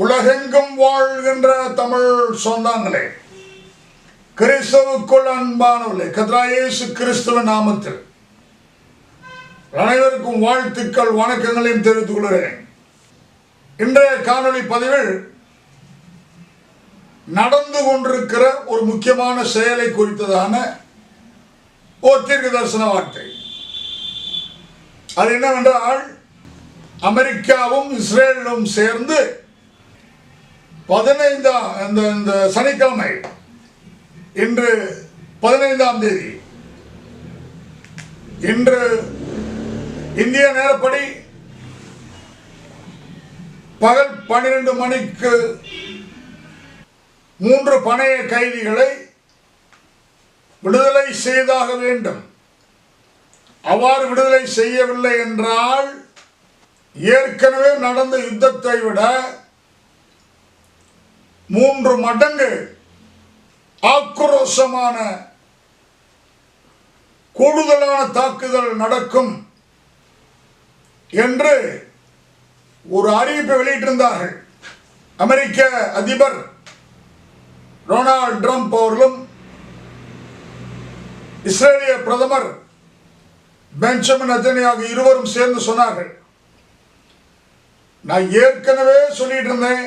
உலகெங்கும் வாழ்கின்ற தமிழ் சொந்தங்களே கிறிஸ்தவுக்குள் அன்பானவர்களே கத்ராயேசு கிறிஸ்துவ நாமத்தில் அனைவருக்கும் வாழ்த்துக்கள் வணக்கங்களையும் தெரிவித்துக் கொள்கிறேன். இன்றைய காணொளி பதிவில் நடந்து கொண்டிருக்கிற ஒரு முக்கியமான செயலை குறித்ததான ஒரு தீர்க்க தரிசன வார்த்தை. அது என்னவென்றால் அமெரிக்காவும் இஸ்ரேலும் சேர்ந்து பதினைந்தாம் இந்த இந்த சனிக்கிழமை இன்று பதினைந்தாம் தேதி. இன்று இந்திய நேரப்படி பகல் பன்னிரண்டு மணிக்கு மூன்று பணைய கைதிகளை விடுதலை செய்தாக வேண்டும். அவ்வாறு விடுதலை செய்யவில்லை என்றால் ஏற்கனவே நடந்த யுத்தத்தை விட மூன்று மடங்கு ஆக்ரோஷமான கூடுதலான தாக்குதல் நடக்கும் என்று ஒரு அறிவிப்பை வெளியிட்டிருந்தார்கள். அமெரிக்க அதிபர் டொனால்ட் ட்ரம்ப் அவர்களும் இஸ்ரேலிய பிரதமர் பெஞ்சமின் நத்தனியாக இருவரும் சேர்ந்து சொன்னார்கள். நான் ஏற்கனவே சொல்லிட்டு இருந்தேன்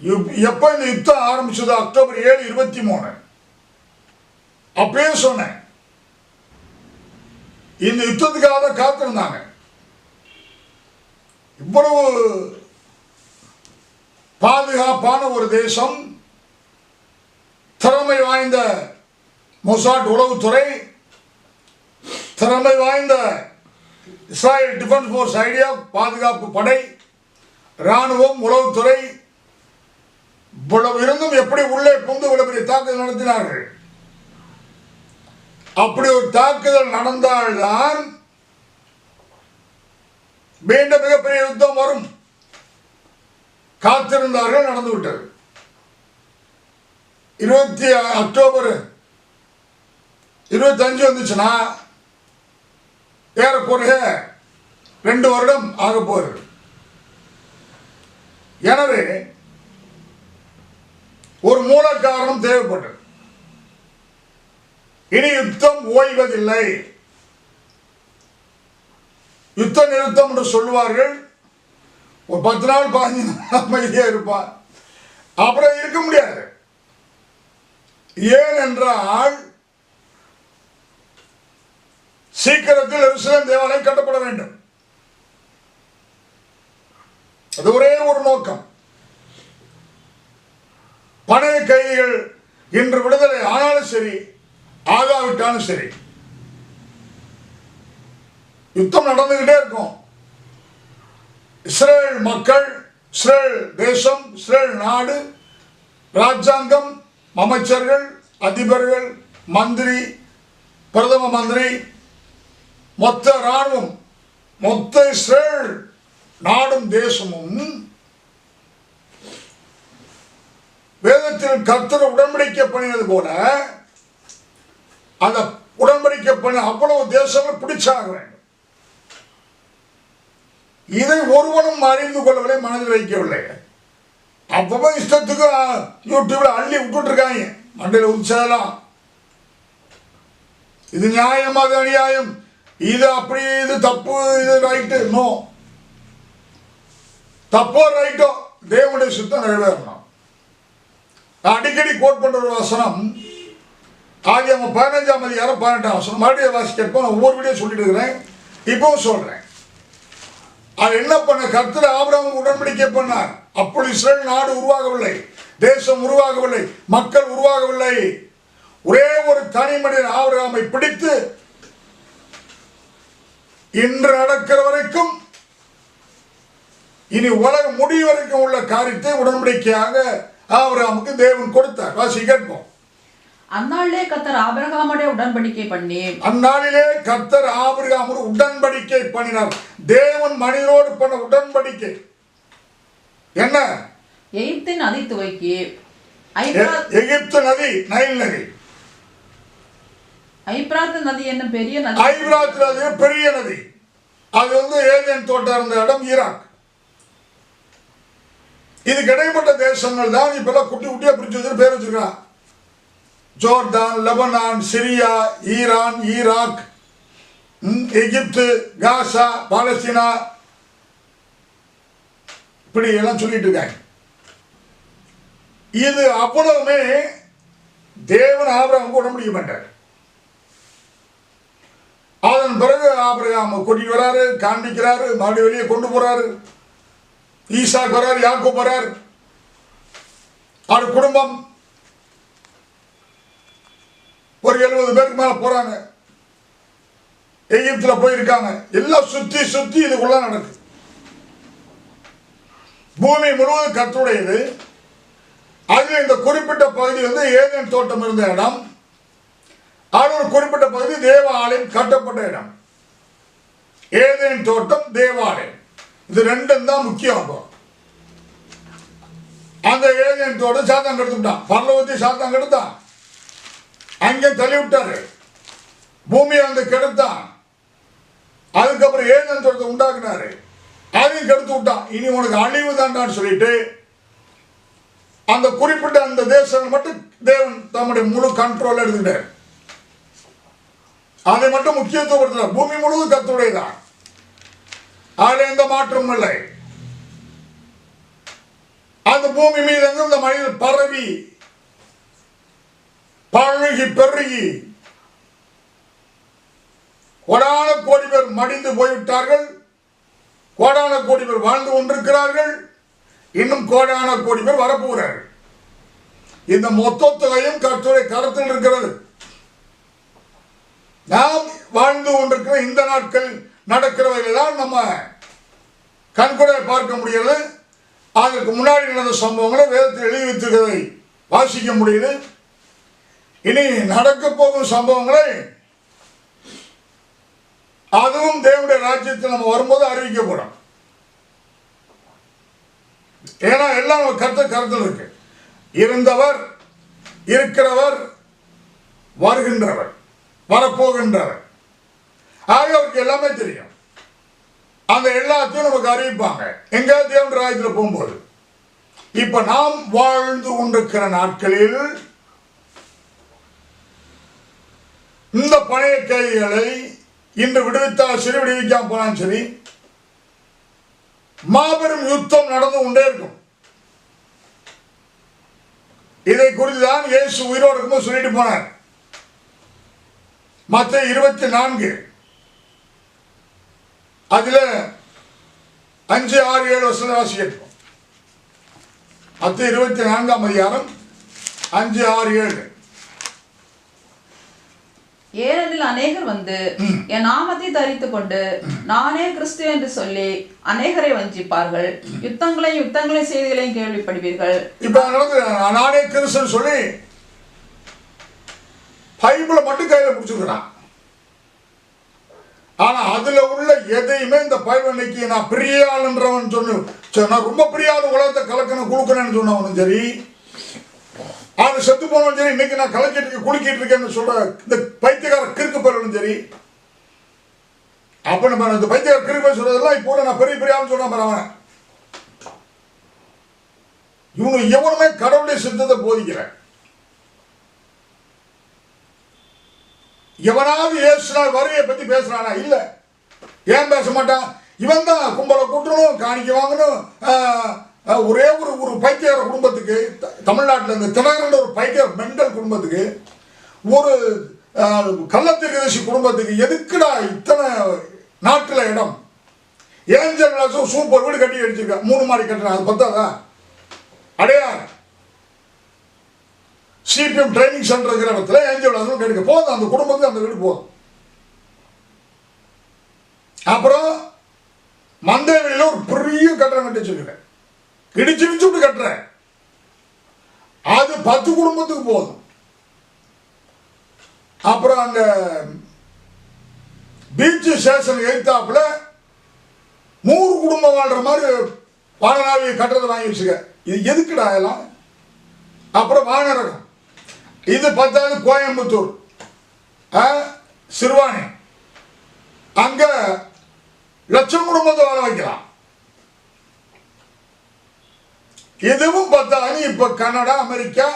எப்ப இந்த யுத்தம் ஆரம்பிச்சது அக்டோபர் ஏழு இருபத்தி மூணு அப்பயே சொன்னேன். இந்த யுத்தத்துக்காக தான் காத்திருந்தாங்க. இவ்வளவு பாதுகாப்பான ஒரு தேசம் திறமை வாய்ந்த மொசாட் உளவுத்துறை திறமை வாய்ந்த இஸ்ராயல் டிஃபென்ஸ் ஃபோர்ஸ் ஐடியா பாதுகாப்பு படை ராணுவம் உளவுத்துறை இவ்வளவு இருந்தும் எப்படி உள்ளே புந்து இவ்வளவு பெரிய தாக்குதல் நடத்தினார்கள்? அப்படி ஒரு தாக்குதல் நடந்தால்தான் மீண்டும் மிகப்பெரிய யுத்தம் வரும். காத்திருந்தார்கள் நடந்து விட்டது. இருபத்தி அக்டோபர் இருபத்தஞ்சு வந்துச்சுன்னா ஏறக்குறைய ரெண்டு வருடம் ஆக போகிறது எனவே ஒரு மூல காரணம் தேவைப்பட்டது. இனி யுத்தம் ஓய்வதில்லை. யுத்த நிறுத்தம் என்று சொல்லுவார்கள். ஒரு பத்து நாள் பதினஞ்சு நாள் அமைதியா இருப்பார். அப்புறம் இருக்க முடியாது. ஏன் என்றால் சீக்கிரத்தில் எருசலேம் தேவாலயம் கட்டப்பட வேண்டும். அது ஒரே ஒரு நோக்கம். பணைய கைதிகள் இன்று விடுதலை ஆனாலும் சரி ஆகாவிட்டாலும் சரி யுத்தம் நடந்துகிட்டே இருக்கும். இஸ்ரேல் மக்கள் இஸ்ரேல் தேசம் இஸ்ரேல் நாடு ராஜாங்கம் அமைச்சர்கள் அதிபர்கள் மந்திரி பிரதம மந்திரி மொத்த ராணுவம் மொத்த இஸ்ரேல் நாடும் தேசமும் வேதத்தில் கர்த்தர் உடன்படிக்கை பண்ணினது போல அந்த உடன்படிக்கை பண்ண அவ்வளவு தேசங்கள் பிடிச்சாக வேண்டும் இதை ஒருவனும் அறிந்து கொள்ளவில்லை மனதில் வைக்கவில்லை. அப்பவே இஷ்டத்துக்கு யூடியூப்ல அள்ளி விட்டுட்டு இருக்காங்க மண்டையில் உச்சதெல்லாம் இது நியாயம் அது அநியாயம். இது அப்படி இது தப்பு இது ரைட்டு. நோ. தப்போ ரைட்டோ தேவனுடைய சுத்தம் நிறைவேறணும். நான் அடிக்கடி கோட் பண்ற ஒரு வசனம். ஆகிய அவன் பதினஞ்சாம் அதிகாரம் பதினெட்டாம் வசனம். மறுபடியும் வாசிக்கப்போ நான் ஒவ்வொரு வீடியோ சொல்லிட்டு இருக்கிறேன். இப்பவும் சொல்றேன். அது என்ன பண்ண? கர்த்தர் ஆபிரகாம் உடன்படிக்கை பண்ணார். அப்பொழுது இஸ்ரேல் நாடு உருவாகவில்லை. தேசம் உருவாகவில்லை. மக்கள் உருவாகவில்லை. ஒரே ஒரு தனி மனிதன் ஆபிரகாமை பிடித்து இன்று நடக்கிற வரைக்கும் இனி உலகம் முடிவு வரைக்கும் உள்ள காரியத்தை உடன்படிக்கையாக ஆபிரகாமுக்கு தேவன் கொடுத்தார். வாசி கேட்போம் அந்நாளிலே கத்தர் ஆபிரகாமுடைய உடன்படிக்கை பண்ணி அந்நாளிலே கர்த்தர் ஆபிரகாமோடு உடன்படிக்கை பண்ணினார். தேவன் மனிதனோடு பண்ண உடன்படிக்கை. என்ன? எகிப்தின் நதி துவக்கி. எகிப்து நதி நைல் நதி. ஐப்ராத் நதி என்னும் பெரிய நதி? ஐபிராத் நதி பெரிய நதி. அது வந்து ஏதேன் தோட்டம் இருந்த இடம் ஈராக். இதுக்கு இடைப்பட்ட தேசங்கள் தான் இப்பெல்லாம் குட்டி குட்டியா பிரிச்சு வச்சு பேர் வச்சிருக்கான் Jordan Lebanon Syria Iran Iraq Egypt Gaza Palestine. இப்படி எல்லாம் சொல்லிட்டு இருக்காங்க. இது அவ்வளவுமே தேவன் ஆபிரகாம் கூட முடிய மாட்டார். அதன் பிறகு ஆபிரகாம் கூட்டிட்டு வராரு காண்பிக்கிறாரு மறுபடியும் வெளியே கொண்டு போறாரு. ஈசாக் வரார் யாக்கோப் வரார் அவர் குடும்பம். ஒரு எழுபது பேருக்கு மேல போறாங்க. எகிப்துல போயிருக்காங்க. எல்லாம் சுத்தி சுத்தி இதுக்குள்ள நடக்குது பூமி முழுவதும் கத்துடையது அதில் இந்த குறிப்பிட்ட பகுதி வந்து ஏதேன் தோட்டம் இருந்த இடம். அது ஒரு குறிப்பிட்ட பகுதி தேவாலயம் கட்டப்பட்ட இடம். ஏதேன் தோட்டம் தேவாலயம். இது ரெண்டும் தான் முக்கியம் அப்போ. அந்த ஏதேன் சாத்தம் சாத்தான் கெடுத்துட்டான் பரலவத்தி சாத்தான் கெடுத்தான் அங்கே தள்ளி விட்டாரு பூமியை வந்து கெடுத்தான். அதுக்கப்புறம் ஏதேன் தோட்டத்தை உண்டாக்குனாரு. அதையும் கெடுத்து விட்டான். இனி உனக்கு அழிவு தான்டான்னு சொல்லிட்டு அந்த குறிப்பிட்ட அந்த தேசங்கள் மட்டும் தேவன் தம்முடைய முழு கண்ட்ரோல் எடுத்துட்டார் அதை மட்டும் முக்கியத்துவப்படுத்துறார். பூமி முழுவதும் கத்துடையதான் அதில் எந்த மாற்றமும் இல்லை. அந்த பூமி மீது எங்கும் இந்த மனிதன் பரவி பழகி பெருகி கோடான கோடி பேர் மடிந்து போய்விட்டார்கள். கோடான கோடி பேர் வாழ்ந்து கொண்டிருக்கிறார்கள். இன்னும் கோடான கோடி பேர் வரப்போகிறார்கள். இந்த மொத்த தொகையும் கற்றுரை கருத்தில் இருக்கிறது. நாம் வாழ்ந்து கொண்டிருக்கிற இந்த நாட்கள் நடக்கிறவைகள் தான் நம்ம கண்கூட பார்க்க முடியல. அதற்கு முன்னாடி நடந்த சம்பவங்களை வேதத்தில் எழுதி வைத்திருக்கிறதை வாசிக்க முடியுது இனி நடக்க போகும் சம்பவங்களை அதுவும் தேவனுடைய ராஜ்யத்தில் நம்ம வரும்போது அறிவிக்கப்படும் ஏன்னா எல்லாம் நம்ம கருத்து கருத்தில் இருக்கு. இருந்தவர் இருக்கிறவர் வருகின்றவர் வரப்போகின்றவர். ஆக அவருக்கு எல்லாமே தெரியும். அந்த எல்லாத்தையும் நமக்கு அறிவிப்பாங்க. எங்க தேவன் ராயத்தில் போகும்போது இப்ப நாம் வாழ்ந்து கொண்டிருக்கிற நாட்களில் இந்த பழைய கைதிகளை இன்று விடுவித்தால் சரி விடுவிக்காம போனாலும் சரி மாபெரும் யுத்தம் நடந்து கொண்டே இருக்கும். இதை குறித்து தான் இயேசு உயிரோடு இருக்கும்போது சொல்லிட்டு போனார். மத்த இருபத்தி நான்கு அதுல அஞ்சு ஆறு ஏழு வருஷம் வாசிக்கிறோம் மத்த இருபத்தி நான்காம் அதிகாரம் அஞ்சு ஆறு ஏழு. ஏனெனில் அநேகர் வந்து என் நாமத்தை தரித்து கொண்டு நானே கிறிஸ்து என்று சொல்லி அநேகரை வஞ்சிப்பார்கள். யுத்தங்களையும் யுத்தங்களையும் செய்திகளையும் கேள்விப்படுவீர்கள். இப்ப நானே கிறிஸ்தன் சொல்லி பைபிளை மட்டும் கையில பிடிச்சிருக்கிறான். ஆனா அதுல உள்ள எதையுமே இந்த பைபிள் நான் பிரியாளுன்றவன் சொன்ன சரி, நான் ரொம்ப பிரியாத உலகத்தை கலக்கணும் கொடுக்கணும்னு சொன்னவனும் சரி. அது செத்து போனவன் சரி இன்னைக்கு நான் கலக்கிட்டு இருக்க குளிக்கிட்டு இருக்கேன்னு சொல்ற இந்த பைத்தியக்கார கிறுக்கு பயிலும் சரி. அப்ப நம்ம இந்த பைத்தியக்கார கிறுக்கு சொல்றதெல்லாம் இப்போ நான் பெரிய பெரிய சொன்ன சொன்னா இவனு எவனுமே கடவுளுடைய சித்தத்தை போதிக்கிறேன் எவனாவது இயேசுநாள் வருகையை பத்தி பேசுறானா? இல்ல. ஏன் பேச மாட்டான்? இவன் தான் கும்பலை கூட்டணும் காணிக்க வாங்கணும். ஒரே ஒரு ஒரு பைத்தியார குடும்பத்துக்கு த- தமிழ்நாட்டுல இந்த தினகரன் ஒரு பைத்தியார் மெண்டல் குடும்பத்துக்கு ஒரு ஆஹ், குடும்பத்துக்கு எதுக்குடா இத்தனை நாட்டில் இடம்? ஏஞ்சல் சூப்பர் வீடு கட்டி அடிச்சிருக்கேன் மூணு மாடி கட்டுறான். அது பத்தாதா? அடையார். சிபிஎம் ட்ரைனிங் சென்டர் இருக்கிற இடத்துல ஏஞ்சல் விலாசம் கிடைக்க போதும் அந்த குடும்பத்துக்கு அந்த வீடு போதும். அப்புறம் மந்தைவெளியில் ஒரு பெரிய கட்டணம் கட்டி வச்சிருக்கிறேன். இடிச்சு இடிச்சு விட்டு கட்டுறேன். அது பத்து குடும்பத்துக்கு போதும். அப்புறம் அங்க பீச் ஸ்டேஷன் எழுத்தாப்புல நூறு குடும்பம் வாழ்ற மாதிரி வானநாவி கட்டுறதை வாங்கி வச்சுக்க இது எதுக்குடா எல்லாம் அப்புறம் வானரகம் இது பத்தாவது கோயம்புத்தூர். ஆ, சிறுவாணி. அங்க லட்சம் குடும்பத்தை வாழ வைக்கலாம். இதுவும் பார்த்தாங்க இப்ப கனடா அமெரிக்கா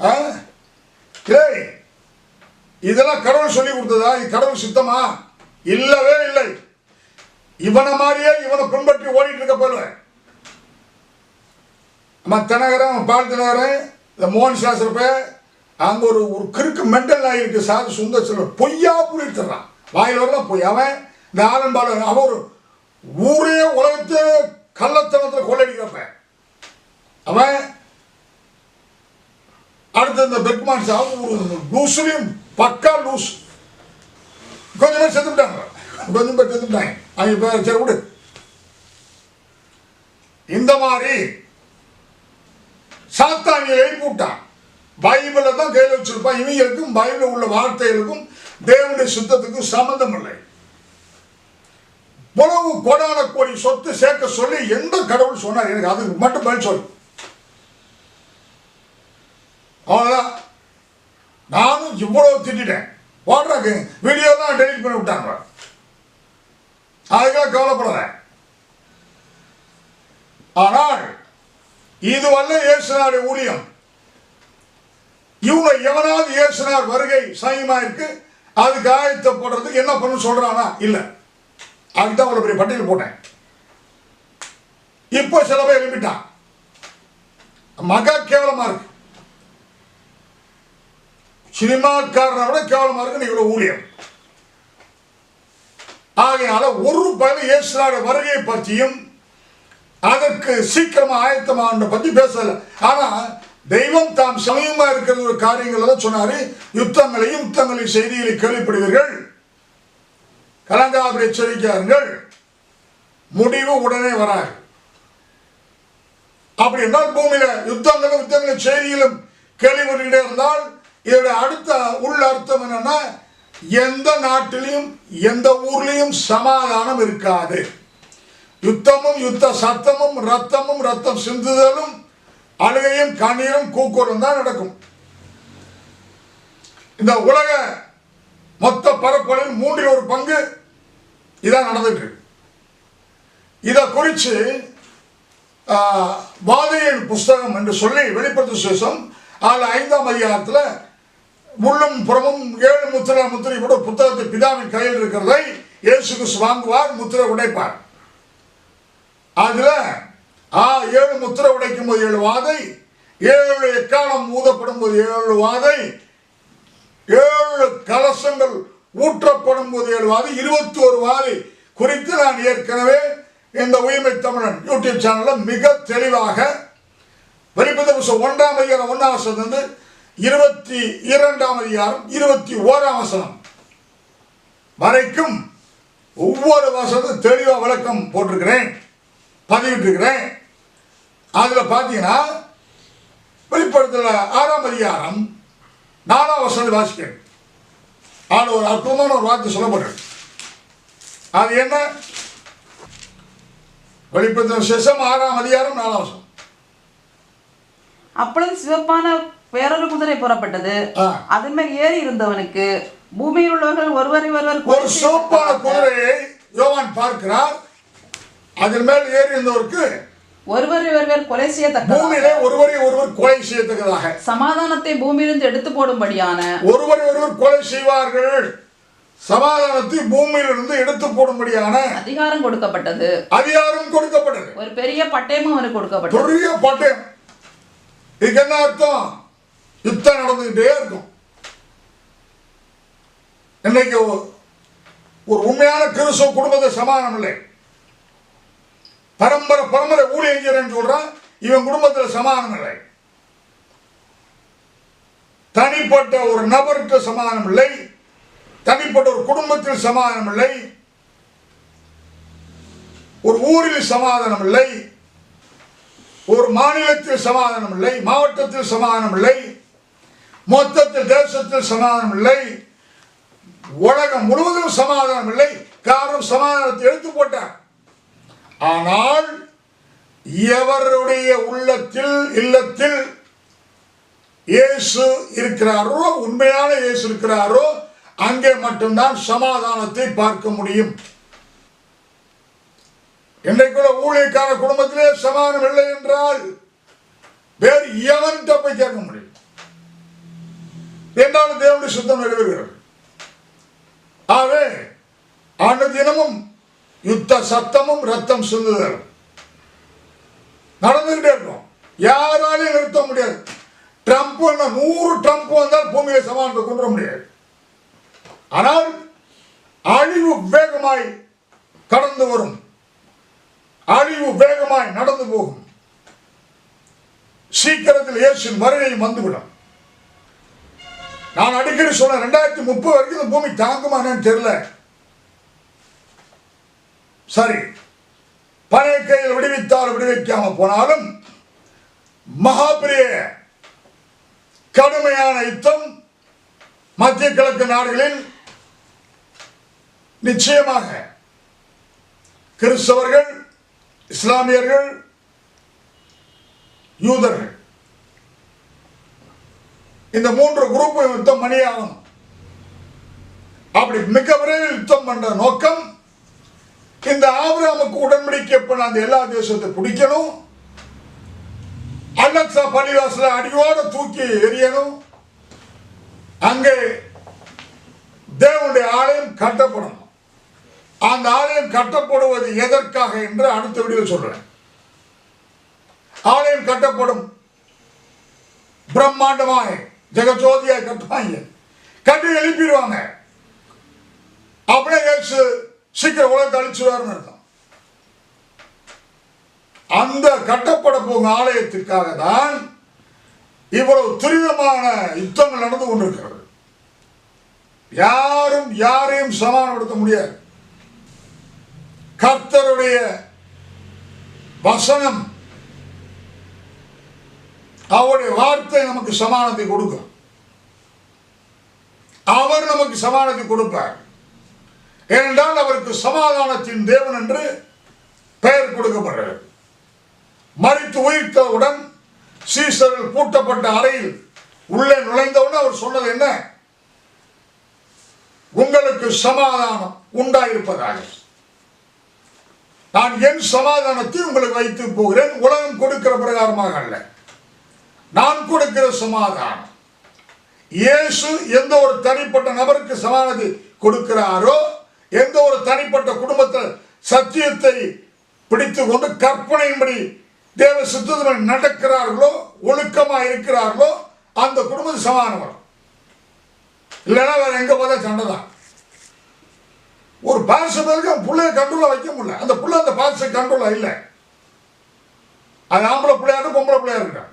ஆ? இதெல்லாம் கடவுள் சொல்லி கொடுத்ததா? இது கடவுள் சித்தமா? இல்லவே இல்லை. இவனை மாதிரியே இவனை பின்பற்றி ஓடிட்டு இருக்க போலுவேன் நம்ம தினகரன் பால் தினகரன் இந்த மோகன் சாஸ்திரப்ப அங்க ஒரு ஒரு கிறுக்கு மெண்டல் ஆகிருக்கு சாது சுந்தர் செல்வர் பொய்யா புரிட்டுறான் வாயில் வரலாம் பொய். அவன் இந்த ஆலன் அவன் ஒரு ஊரே உலகத்து கள்ளத்தனத்தில் கொள்ளடிக்கிறப்ப. அவன் அடுத்து இந்த பெட்மான் சாவு ஒரு லூஸ்லையும் பக்கா லூஸ் கொஞ்சம் பேர் செத்துட்டாங்க கொஞ்சம் பேர் செத்துட்டாங்க அவங்க பேர் சரி விடு. இந்த மாதிரி சாத்தானியை எழுப்பிவிட்டான் பைபிளை தான் இவைகளுக்கும் வச்சிருப்பான் உள்ள வார்த்தைகளுக்கும் தேவனுடைய சுத்தத்துக்கும் சம்பந்தம் இல்லை உணவு கொடான கோடி சொத்து சேர்க்க சொல்லி எந்த கடவுள் சொன்னார்? எனக்கு அதுக்கு மட்டும் பதில் சொல் அவ்வளோதான் நானும் இவ்வளவு திட்டேன் ஓடுறாக்கு வீடியோலாம் டெலிட் பண்ணி விட்டாங்க. அதுக்காக கவலைப்படுறேன் ஆனால் இதுவல்ல இயேசுநாடு ஊழியம். இவங்க எவனாவது இயேசுனார் வருகை சமயமா இருக்கு அதுக்கு ஆயத்தப்படுறதுக்கு என்ன பண்ணு சொல்றானா? இல்ல. அதுதான் அவ்வளவு பெரிய பட்டியல் போட்டேன். இப்போ சில பேர் எழுப்பிட்டான் மகா கேவலமா இருக்கு. சினிமாக்காரனை விட கேவலமா இருக்கு இவ்வளவு ஊழியம். ஆகையால ஒரு பல இயேசுனாட வருகையை பற்றியும் அதற்கு சீக்கிரமா ஆயத்தமான பத்தி பேசல. ஆனா தெய்வம் தாம் சமயமா இருக்கிற ஒரு காரியங்கள் தான் சொன்னாரு. யுத்தங்களையும் யுத்தங்களின் செய்திகளை கேள்விப்படுவீர்கள். கலங்காபுரி எச்சரிக்காருங்கள் முடிவு உடனே வராது. அப்படி என்றால் பூமியில யுத்தங்களும் யுத்தங்களின் செய்திகளும் கேள்விப்பட்டுக்கிட்டே இருந்தால் இதோட அடுத்த உள்ள அர்த்தம் என்னன்னா எந்த நாட்டிலையும் எந்த ஊர்லையும் சமாதானம் இருக்காது. யுத்தமும் யுத்த சத்தமும் ரத்தமும் ரத்தம் சிந்துதலும் அழுகையும் கண்ணீரும் கூக்குரலும் தான் நடக்கும். இந்த உலக மொத்த பரப்பளவில் மூன்றில் ஒரு பங்கு இதான் நடந்துட்டு இதை குறித்து வாதையின் புஸ்தகம் என்று சொல்லி வெளிப்படுத்த சேஷம் அதில் ஐந்தாம் அதிகாரத்தில் உள்ளும் புறமும் ஏழு முத்திரை முத்திரை கூட புத்தகத்தை பிதாவின் கையில் இருக்கிறதை இயேசு கிறிஸ்து வாங்குவார் முத்திரை உடைப்பார். அதில் ஆ ஏழு முத்திரை உடைக்கும் போது ஏழு வாதை ஏழு எக்காலம் ஊதப்படும் போது ஏழு வாதை ஏழு கலசங்கள் ஊற்றப்படும் போது ஏழு வாதை இருபத்தி ஒரு வாதை குறித்து நான் ஏற்கனவே இந்த உயிர்மை தமிழன் யூடியூப் சேனலில் மிக தெளிவாக வெளிப்பத ஒன்றாம் அதிகாரம் ஒன்றாம் வசனம் வந்து இருபத்தி இரண்டாம் அதிகாரம் இருபத்தி ஓராம் வசனம். வரைக்கும் ஒவ்வொரு வசனத்தும் தெளிவாக விளக்கம் போட்டிருக்கிறேன். பதிவிட்டிருக்கிறேன். அதில் பார்த்தீங்கன்னா வெளிப்படுத்தல ஆறாம் அதிகாரம் நாலாம் வசனத்தை வாசிக்கிறேன். அதில் ஒரு அற்புதமான ஒரு வார்த்தை சொல்லப்படுறது அது என்ன? வெளிப்படுத்தின சிசம் ஆறாம் அதிகாரம் நாலாம் வசனம். அப்பொழுது சிவப்பான வேறொரு குதிரை புறப்பட்டது. அதன் மேல் ஏறி இருந்தவனுக்கு பூமியில் உள்ளவர்கள் ஒருவரை ஒருவர் ஒரு சிவப்பான குதிரையை யோவான் பார்க்கிறார். அதன் மேல் ஏறி இருந்தவருக்கு ஒருவரை ஒருவர் கொலை செய்யத்தக்க பூமியிலே ஒருவரை ஒருவர் கொலை செய்யத்தக்கதாக. சமாதானத்தை பூமியிலிருந்து எடுத்து போடும்படியான ஒருவரை ஒருவர் கொலை செய்வார்கள். சமாதானத்தை பூமியிலிருந்து எடுத்து போடும்படியான அதிகாரம் கொடுக்கப்பட்டது. அதிகாரம் கொடுக்கப்பட்டது. ஒரு பெரிய பட்டயமும் அவனுக்கு கொடுக்கப்பட்டது. பெரிய பட்டயம். இதுக்கு என்ன அர்த்தம்? யுத்தம் நடந்துகிட்டே இருக்கும். இன்னைக்கு ஒரு உண்மையான கிறிஸ்துவ குடும்பத்தை சமாதானம் இல்லை. பரம்பரை பரம்பரை ஊழியஞ்சரன் சொல்றான் இவன் குடும்பத்தில் சமாதானம் இல்லை. தனிப்பட்ட ஒரு நபருக்கு சமாதானம் இல்லை. தனிப்பட்ட ஒரு குடும்பத்தில் சமாதானம் இல்லை. ஒரு ஊரில் சமாதானம் இல்லை. ஒரு மாநிலத்தில் சமாதானம் இல்லை. மாவட்டத்தில் சமாதானம் இல்லை. மொத்தத்தில் தேசத்தில் சமாதானம் இல்லை. உலகம் முழுவதும் சமாதானம் இல்லை. காரணம் சமாதானத்தை எடுத்து போட்டார். ஆனால் எவருடைய உள்ளத்தில் இல்லத்தில் இயேசு இருக்கிறாரோ உண்மையான இயேசு இருக்கிறாரோ அங்கே மட்டும்தான் சமாதானத்தை பார்க்க முடியும். இன்றைக்குள்ள ஊழியக்கார குடும்பத்திலே சமாதானம் இல்லை என்றால் வேறு எவன் போய் கேட்க முடியும்? என்றாலும் தேவனுடைய சுத்தம் நிறைவேறுகிறது. ஆகவே ஆண்டு தினமும் யுத்த சத்தமும் ரத்தம் சிந்துதல் நடந்துகிட்டே இருக்கும். யாராலையும் நிறுத்த முடியாது. ட்ரம்ப் நூறு ட்ரம்ப் வந்தால் பூமியை சமாதானத்தை கொண்டு வர முடியாது. ஆனால் அழிவு வேகமாய் கடந்து வரும். அழிவு வேகமாய் நடந்து போகும். சீக்கிரத்தில் இயேசுவின் வருகையும் வந்துவிடும். நான் அடிக்கடி சொன்னேன் ரெண்டாயிரத்தி முப்பது வரைக்கும் இந்த பூமி தாங்குமா என்னன்னு தெரியல. சரி. பழைய கையில் விடுவித்தால் விடுவிக்காம போனாலும் மகாபிரிய கடுமையான யுத்தம் மத்திய கிழக்கு நாடுகளில் நிச்சயமாக கிறிஸ்தவர்கள் இஸ்லாமியர்கள் யூதர்கள் இந்த மூன்று குரூப் யுத்தம் மணியாகும். அப்படி மிக விரைவில் யுத்தம் பண்ற நோக்கம் இந்த ஆபிராமுக்கு உடன்படிக்கை பண்ண அந்த எல்லா தேசத்தை பிடிக்கணும்? அலெக்சா பள்ளிவாசல அடியோட தூக்கி எரியணும் அங்கே தேவனுடைய ஆலயம் கட்டப்படணும். அந்த ஆலயம் கட்டப்படுவது எதற்காக என்று அடுத்த வீடியோ சொல்றேன். ஆலயம் கட்டப்படும் பிரம்மாண்டமாக ஜெகஜோதியாய் கட்டுவாங்க. கட்டி எழுப்பிடுவாங்க. அப்படியே சீக்கிரம் உலகத்தை அழிச்சுவார்னு அர்த்தம். அந்த கட்டப்பட போகும் ஆலயத்திற்காக தான் இவ்வளவு துரிதமான யுத்தங்கள் நடந்து கொண்டிருக்கிறது. யாரும் யாரையும் சமாதானப்படுத்த முடியாது. கர்த்தருடைய வசனம் அவருடைய வார்த்தை நமக்கு சமானத்தை கொடுக்கும். அவர் நமக்கு சமானத்தை கொடுப்பார். ஏனென்றால் அவருக்கு சமாதானத்தின் தேவன் என்று பெயர் கொடுக்கப்படுகிறது. மறித்து உயிர்த்தவுடன் சீசரில் பூட்டப்பட்ட அறையில் உள்ளே நுழைந்தவுடன் அவர் சொன்னது என்ன? உங்களுக்கு சமாதானம் உண்டாயிருப்பதாக. நான் என் சமாதானத்தை உங்களுக்கு வைத்து போகிறேன். உலகம் கொடுக்கிற பிரகாரமாக அல்ல. நான் கொடுக்கிற சமாதானம். இயேசு எந்த ஒரு தனிப்பட்ட நபருக்கு சமாதானத்தை கொடுக்கிறாரோ எந்த ஒரு தனிப்பட்ட குடும்பத்தில் சத்தியத்தை பிடித்து கொண்டு கற்பனையின்படி தேவ சித்தத்துடன் நடக்கிறார்களோ ஒழுக்கமாக இருக்கிறார்களோ அந்த குடும்பத்துக்கு சமாதானம் வரும் இல்லைன்னா வேற எங்க போதா சண்டை தான். ஒரு பாசத்துக்கு பிள்ளைய கண்ட்ரோலாக வைக்க முடியல. அந்த புள்ள அந்த பாச கண்ட்ரோலாக இல்லை. அது ஆம்பளை பிள்ளையாரு பொம்பளை பிள்ளையா இருக்கா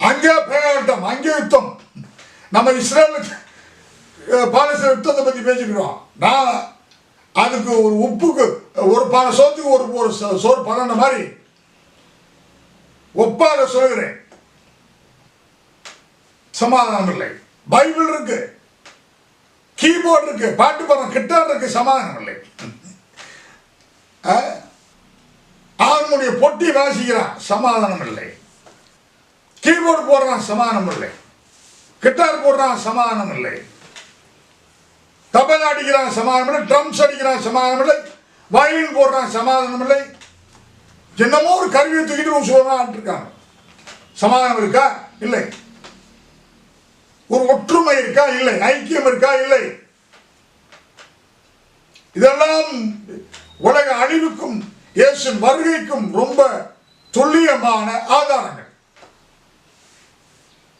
அங்கே பேராட்டம் அங்கே யுத்தம். நம்ம இஸ்ரேலுக்கு பாலஸ்தீன யுத்தத்தை பற்றி பேசிக்கிறோம் நான் அதுக்கு ஒரு உப்புக்கு ஒரு பல சோத்துக்கு ஒரு ஒரு சோ- சோறு பழன மாதிரி ஒப்பாக சொல்கிறேன் சமாதானம் இல்லை. பைபிள் இருக்கு. கீபோர்டு இருக்கு. பாட்டு படம் கிட்டார் இருக்கு சமாதானம் இல்லை. அஹ்? அவனுடைய பொட்டி வாசிக்கிறான். சமாதானம் இல்லை. கீபோர்டு போடுறான். சமாதானம் இல்லை. கிட்டார் போடுறான். சமாதானம் இல்லை. தபல் அடிக்கிறான் சமாதானம் இல்லை. ட்ரம்ஸ் அடிக்கிறான் சமாதானம் இல்லை. வயலின் போடுறான் சமாதானம் இல்லை. என்னமோ ஒரு கருவியை தூக்கிட்டு சொல்றான் இருக்காங்க சமாதானம் இருக்கா? இல்லை. ஒரு ஒற்றுமை இருக்கா? இல்லை. ஐக்கியம் இருக்கா? இல்லை. இதெல்லாம் உலக அழிவுக்கும் இயேசின் வருகைக்கும் ரொம்ப துல்லியமான ஆதாரங்கள்.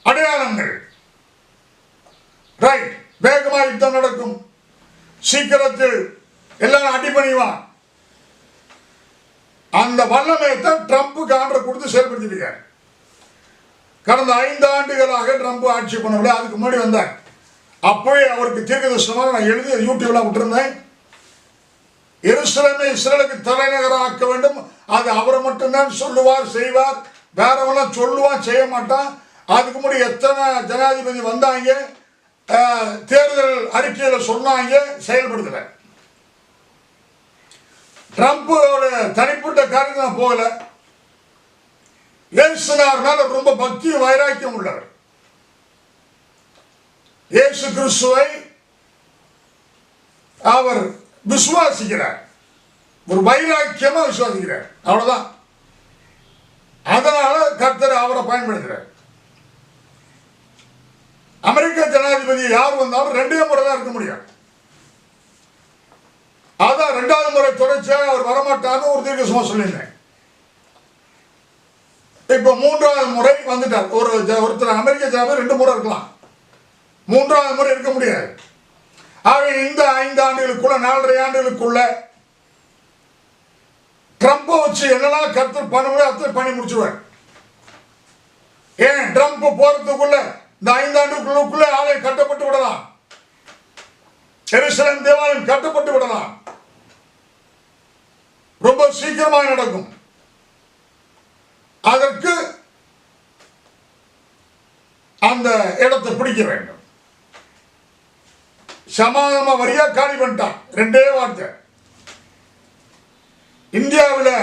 அடையாளங்கள். ரைட் வேகமாக யுத்தம் நடக்கும். சீக்கிரத்தில் எல்லாரும் அடிபணிவான் அந்த வல்லமையை தான் ட்ரம்ப்புக்கு கொடுத்து செயல்படுத்திருக்காரு கடந்த ஐந்து ஆண்டுகளாக ட்ரம்ப் ஆட்சி பண்ணவில்லை அதுக்கு முன்னாடி வந்தார். அப்போவே அவருக்கு தீர்க்கதரிசனமாக நான் எழுதி யூடியூப்ல விட்டுருந்தேன். எருசலேமை இஸ்ரேலுக்கு தலைநகராக்க வேண்டும். அது அவரை மட்டும்தான் சொல்லுவார் செய்வார். வேறவெல்லாம் சொல்லுவான் செய்ய மாட்டான். அதுக்கு முன்னாடி எத்தனை ஜனாதிபதி வந்தாங்க? தேர்தல் அறிக்கையில் சொன்னாங்க செயல்படுத்தல. ட்ரம்ப்போட தனிப்பட்ட காரணம் போகல. இயேசுனார் மேல ரொம்ப பக்தி வைராக்கியம் உள்ளவர். இயேசு கிறிஸ்துவை அவர் விசுவாசிக்கிறார். ஒரு வைராக்கியமா விசுவாசிக்கிறார். அவ்வளவுதான். அதனால கர்த்தர் அவரை பயன்படுத்துறார். அமெரிக்க ஜனாதிபதி யார் வந்தாலும் ரெண்டே முறை தான் இருக்க முடியும். அதான் ரெண்டாவது முறை தொடர்ச்சியாக அவர் வரமாட்டார்னு ஒரு தீர்க்கசமா சொல்லியிருந்தேன். இப்ப மூன்றாவது முறை வந்துட்டார். ஒரு ஒருத்தர் அமெரிக்க ஜனாதிபதி ரெண்டு முறை இருக்கலாம். மூன்றாவது முறை இருக்க முடியாது. ஆக இந்த ஐந்து ஆண்டுகளுக்குள்ள நாலரை ஆண்டுகளுக்குள்ள ட்ரம்ப்பை வச்சு என்னெல்லாம் கருத்து பண்ண முடியும் அத்தனை பண்ணி முடிச்சுடுவார் ஏன்? ட்ரம்ப் போறதுக்குள்ள இந்த ஐந்தாண்டுக்குள்ளுக்குள்ள ஆலயம் கட்டப்பட்டு விடலாம். எருசலம் தேவாலயம் கட்டப்பட்டு விடலாம். ரொம்ப சீக்கிரமாக நடக்கும். அதற்கு அந்த இடத்தை பிடிக்க வேண்டும். சமாதானமா வரியா காலி பண்ணிட்டான் ரெண்டே வார்த்தை. இந்தியாவில்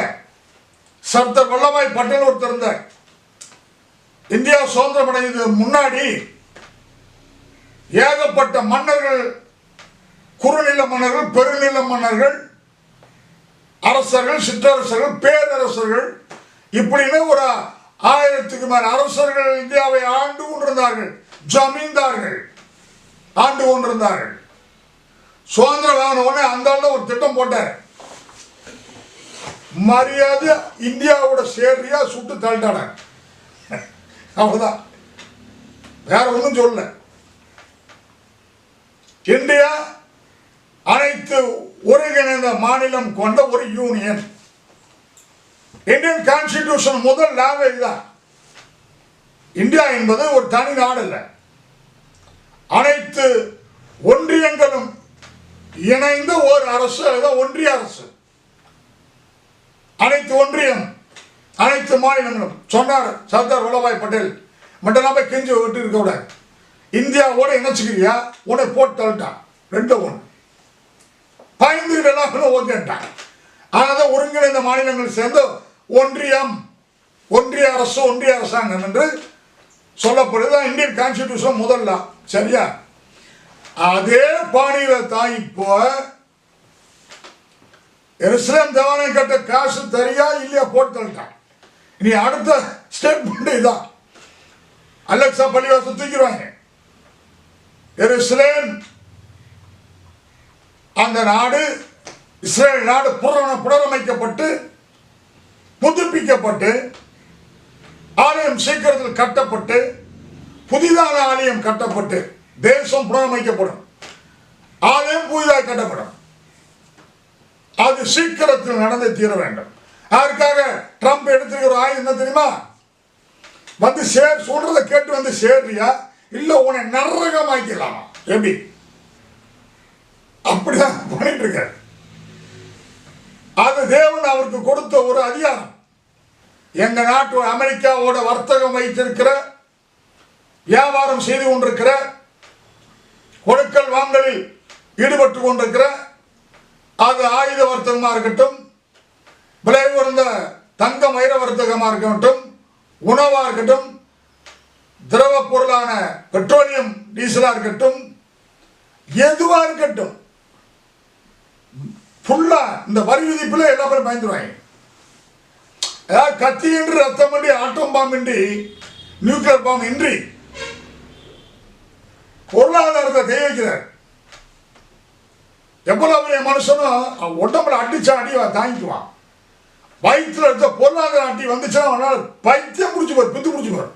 சப்த வல்லமாய் பட்டன் ஒருத்தர் இருந்தார். இந்தியா சுதந்திரம் அடைந்தது முன்னாடி ஏகப்பட்ட மன்னர்கள் குறுநில மன்னர்கள் பெருநில மன்னர்கள் அரசர்கள் சிற்றரசர்கள் பேரரசர்கள் இப்படின்னு ஒரு ஆயிரத்துக்கு மேல் அரசர்கள் இந்தியாவை ஆண்டு கொண்டிருந்தார்கள் ஜமீன்தார்கள் ஆண்டு கொண்டிருந்தார்கள். சுதந்திரம் வாங்கின உடனே அந்த ஒரு திட்டம் போட்டார். மரியாதை இந்தியாவோட சேர்றியா சுட்டு தள்ளிட்டான அவ்வளவுதான். வேற ஒன்றும் சொல்லல. இந்தியா அனைத்து ஒருங்கிணைந்த மாநிலம் கொண்ட ஒரு யூனியன் இந்தியன் கான்ஸ்டிடியூஷன் முதல் லாங்குவேஜ் தான் இந்தியா என்பது ஒரு தனி நாடு இல்லை அனைத்து ஒன்றியங்களும் இணைந்த ஒரு அரசு அதுதான் ஒன்றிய அரசு. அனைத்து ஒன்றியம் அனைத்து மாநிலங்களும் சொன்னார் சர்தார் வல்லபாய் பட்டேல். மட்டும் நம்ம கெஞ்சி விட்டு இருக்க விட இந்தியாவோட இணைச்சுக்கிறியா உன்னை போட்டு தள்ளிட்டான். ரெண்டு ஒன்று பயந்துகிட்டலாம் ஓகேட்டான் ஆனால் ஒருங்கிணைந்த மாநிலங்கள் சேர்ந்து ஒன்றியம் ஒன்றிய அரசு ஒன்றிய அரசாங்கம் என்று சொல்லப்படுது இந்தியன் கான்ஸ்டிடியூஷன் முதல்ல. சரியா? அதே பாணியில தான் இப்போ எருசலேம் தேவாலயம் கட்ட காசு தரியா இல்லையா போட்டு தள்ளிட்டான். இனி அடுத்த ஸ்டேட்மெண்ட் இதான். அலெக்சா பள்ளிவாசல் தூக்கிடுவாங்க. எருசலேம் அந்த நாடு இஸ்ரேல் நாடு புறண புனரமைக்கப்பட்டு புதுப்பிக்கப்பட்டு ஆலயம் சீக்கிரத்தில் கட்டப்பட்டு புதிதான ஆலயம் கட்டப்பட்டு தேசம் புனரமைக்கப்படும் ஆலயம் புதிதாக கட்டப்படும். அது சீக்கிரத்தில் நடந்து தீர வேண்டும். யாருக்காக? ட்ரம்ப் எடுத்திருக்கிற ஆயுதம் என்ன தெரியுமா? வந்து சேர் சொல்றதை கேட்டு வந்து சேர்றியா இல்ல உன்னை நரகமாக்கலாமா எப்படி? அப்படிதான் பண்ணிட்டு இருக்க அது தேவன் அவருக்கு கொடுத்த ஒரு அதிகாரம். எங்க நாட்டு அமெரிக்காவோட வர்த்தகம் வைத்திருக்கிற வியாபாரம் செய்து கொண்டிருக்கிற கொடுக்கல் வாங்கலில் ஈடுபட்டு கொண்டிருக்கிற அது ஆயுத வர்த்தகமாக இருக்கட்டும் விலை உயர்ந்த தங்க வைர வர்த்தகமாக இருக்கட்டும் உணவாக இருக்கட்டும் திரவ பொருளான பெட்ரோலியம் டீசலாக இருக்கட்டும் எதுவாக இருக்கட்டும் ஃபுல்லா இந்த வரி விதிப்பில் எல்லா பேரும் பயந்துருவாங்க. அதாவது கத்தியின்றி ரத்தம் இன்றி ஆட்டம் பாம்பின்றி நியூக்ளியர் பாம்பு இன்றி பொருளாதாரத்தை கை வைக்கிறார் எவ்வளவு பெரிய மனுஷனும் உடம்புல அடிச்சா அடி தாங்கிக்குவான். வயிற்றுல எடுத்த பொருளாதார ஆட்டி வந்துச்சுன்னா அவனால பைத்தியம் பிடிச்சி போய் பித்து பிடிச்சி போய்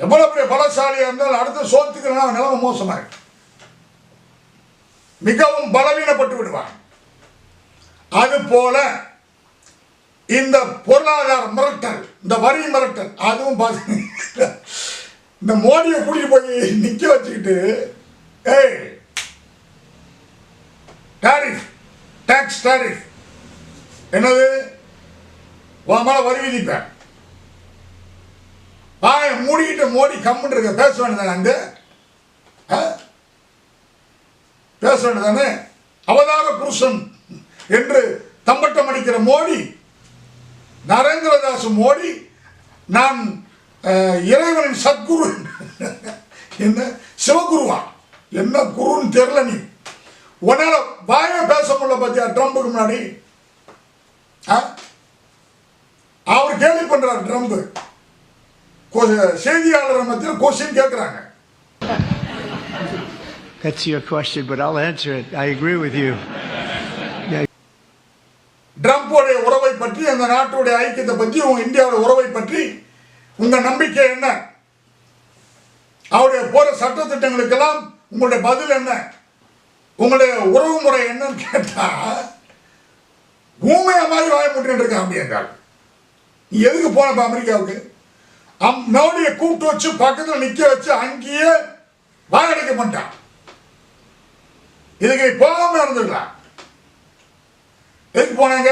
எவ்வளவு பெரிய பலசாலியா இருந்தாலும் அடுத்த சோத்துக்கு அவன் நிலைமை மோசமா இருக்கு மிகவும் பலவீனப்பட்டு விடுவான். அது போல இந்த பொருளாதார மிரட்டல் இந்த வரி மிரட்டல் அதுவும் பார்த்தீங்கன்னா இந்த மோடியை கூட்டிட்டு போய் நிக்க வச்சுக்கிட்டு ஏய் டாரிஃப் டாக்ஸ் டாரிஃப் என்னது? உன் மேல வரி விதிப்பேன் வாய மூடிக்கிட்டு மோடி கம்முன்னு இருக்க பேச வேண்டியதானே அங்கு? ஆ? பேச வேண்டியதானே அவதார புருஷன் என்று தம்பட்டம் அடிக்கிற மோடி நரேந்திரதாஸ் மோடி நான் இறைவனின் சத்குரு. என்ன? சிவகுருவா? என்ன குருன்னு தெரியல நீ. உன்னால வாய பேச முடியல பார்த்தியா ட்ரம்புக்கு முன்னாடி. அவர் கேள்வி பண்றார் ட்ரம்ப். செய்தியாளர் மத்தியில் கொஸ்டின் கேட்கிறாங்க That's your question, but I'll answer it. I agree with you. ட்ரம்ப்புடைய உறவை பற்றி அந்த நாட்டுடைய ஐக்கியத்தை பற்றி உங்க இந்தியாவோட உறவை பற்றி உங்க நம்பிக்கை என்ன? அவருடைய போற சட்ட திட்டங்களுக்கெல்லாம் உங்களுடைய பதில் என்ன? உங்களுடைய உறவு முறை என்னன்னு கேட்டா ஊமையா மாதிரி வாய முட்டிட்டு இருக்க அப்படி என்றால். நீ எதுக்கு போனப்ப அமெரிக்காவுக்கு? அம் கூப்பிட்டு வச்சு பக்கத்தில் நிக்க வச்சு அங்கேயே வாயடைக்க மாட்டான். இதுக்கு நீ போகாம இருந்துடலாம் எதுக்கு போனாங்க?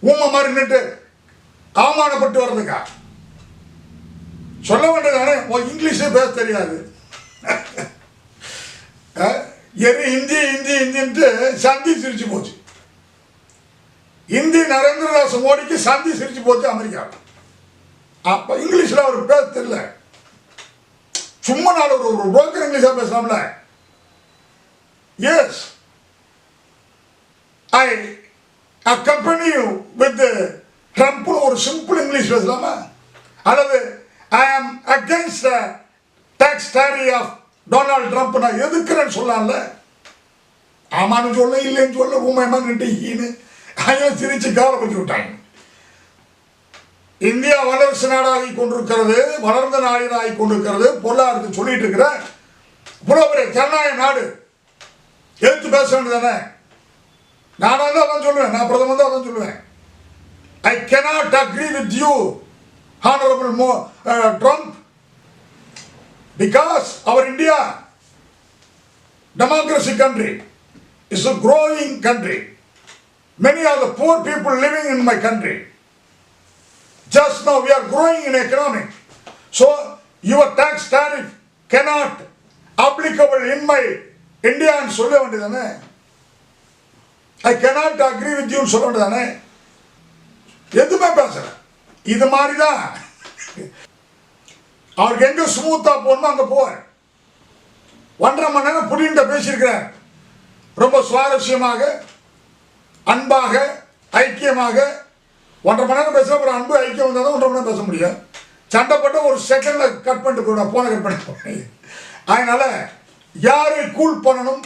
ஊமை மாதிரி நின்று அவமானப்பட்டு வர்றதுக்கா? சொல்ல வேண்டியதானே உன் இங்கிலீஷே பேச தெரியாது. எரி எது ஹிந்தி ஹிந்தி ஹிந்தின்ட்டு சந்தி சிரிச்சு போச்சு. இந்தி நரேந்திரதாஸ் மோடிக்கு சந்தி சிரிச்சு போச்சு அமெரிக்கா. அப்ப இங்கிலீஷ்ல அவர் பேச தெரியல. சும்மா நாள் ஒரு ஒரு இங்கிலீஷா பேசலாம்ல. Yes I company with with Trump ஒரு சிம்பிள் இங்கிலீஷ் பேசலாமா? அல்லது I am against tax tariff of Donald Trump நான் எதுக்குறேன்னு சொல்லலாம்ல ஆமான்னு சொல்ல இல்லைன்னு சொல்ல ஊமையமா நின்று ஈனு அதையும் திருச்சி கவலைப்பட்டு விட்டாங்க. இந்தியா வல்லரசு நாடாகி கொண்டிருக்கிறது வளர்ந்த நாடாகி கொண்டிருக்கிறது பொருளாதாரத்தை சொல்லிட்டு இருக்கிற இவ்வளவு பெரிய ஜனநாயக நாடு. எடுத்து பேச வேண்டியதானே நான் வந்து அதான் சொல்லுவேன் நான் பிரதமர் தான் அதான் சொல்லுவேன். I cannot agree with you honourable மோ Trump because our India india democracy country is a growing country. Many are the poor people living in my country just now we are growing in economic so your tax tariff cannot applicable in my india and சொல்ல வேண்டியதானே ஐ cannot agree with you சொல்ல வேண்டியதானே எதுவுமே பேசல இது மாதிரி தான் அவருக்கு எங்க ஸ்மூத்தா போகணுமோ அங்க போவார் ஒன்றரை மணி நேரம் புடின்ட்ட பேசியிருக்கிறார் ரொம்ப சுவாரஸ்யமாக அன்பாக ஐக்கியமாக ஒன்றரை மணி நேரம் பேசுற ஒரு அன்பு ஐக்கியம் வந்தால் தான் ஒன்றரை மணி நேரம் பேச முடியும். சண்டைப்பட்ட ஒரு செகண்டில் கட் பண்ணிட்டு போயிடும் போன கட் பண்ணி போயிடும். யாரை கூல் பண்ணணும்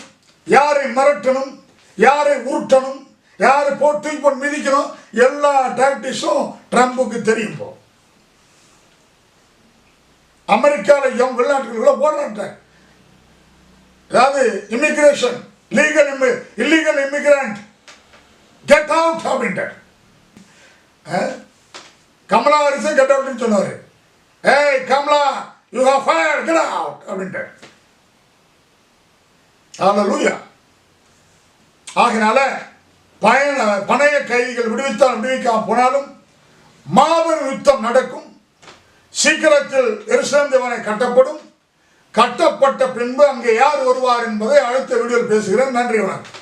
யாரை மிரட்டணும் யாரை உருட்டணும் யாரை போட்டு தூக்கி போட்டு மிதிக்கணும் எல்லா டாக்டிஸும் ட்ரம்புக்கு தெரியும் இப்போ அமெரிக்காவில் எவன் வெளிநாட்டுக்குள்ள போடுறான் அதாவது இமிக்ரேஷன் லீகல் இம்மி இல்லீகல் இமிக்ரான்ட் கெட் அவுட் அப்படின்ட்டு கமலா ஹாரிஸே கெட் அவுட்னு சொன்னார். ஏய் Kamala you have fire get out அப்படின்ட்டு லூயா ஆகினால பயண பணைய கைதிகள் விடுவித்தால் விடுவிக்காம போனாலும் மாபெரும் யுத்தம் நடக்கும். சீக்கிரத்தில் எருசலேம் தேவனை கட்டப்படும். கட்டப்பட்ட பின்பு அங்கே யார் வருவார் என்பதை அடுத்த வீடியோவில் பேசுகிறேன். நன்றி வணக்கம்.